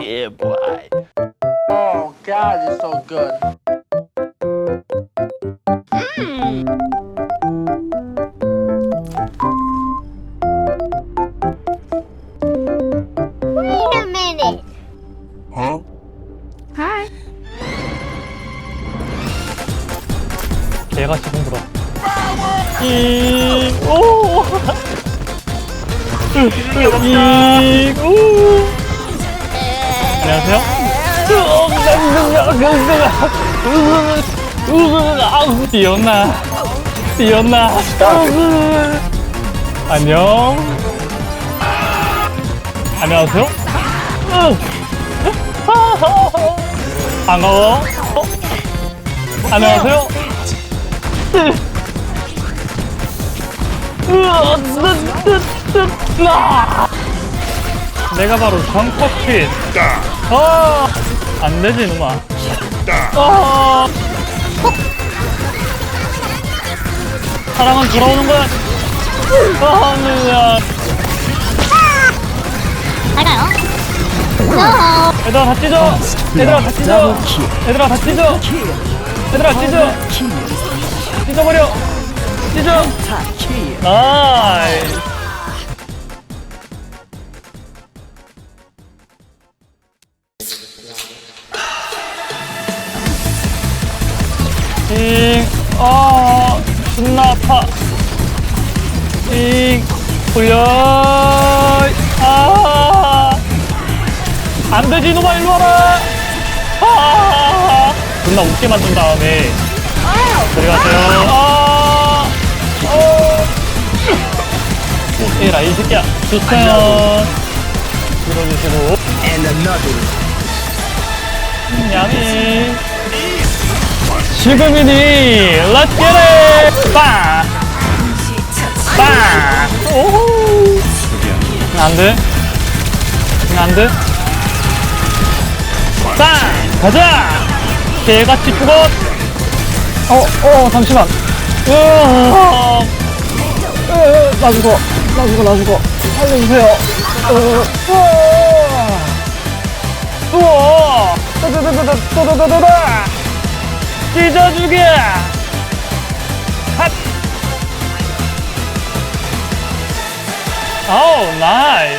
yeah, boy. Oh God, it's so good. Wait a minute. 개가 지금 들어. 이, 오! 이, 오! 안녕하세요? 아우, 뛰었나? 안녕? 안녕하세요? 반가워? 어? 안녕하세요? 아! 내가 바로 정커퀸. 아, 안 되지, 누마. 아, 사랑은 돌아오는 거야. 아, 누나. 잘가요. 얘들아, 다 찢어. 얘들아, 다 찢어. 얘들아, 다 찢어. 얘들아, 찢어. 찢어버려. 찢어. 나이 잉, 아, 존나 아파. 잉, 돌려. 아, 안 되지, 놈아, 일로 와라. 아, 존나 웃게 만든 다음에. 들어가세요. 아, 어. 에라, 이 새끼야. 좋어요. 들어주시고. 음, 야미. 지금이니 get it! 빵! 빵! 오! 안 돼. 안 돼. 빵! 가자! 개같이 죽어! 어, 어, 잠시만. 으아! 으, 나 죽어. 나 죽어, 나 죽어. 살려주세요. 으, 우와! 우와! 따다다다다다다다다! 찢어주게! 핫! 아우, 나이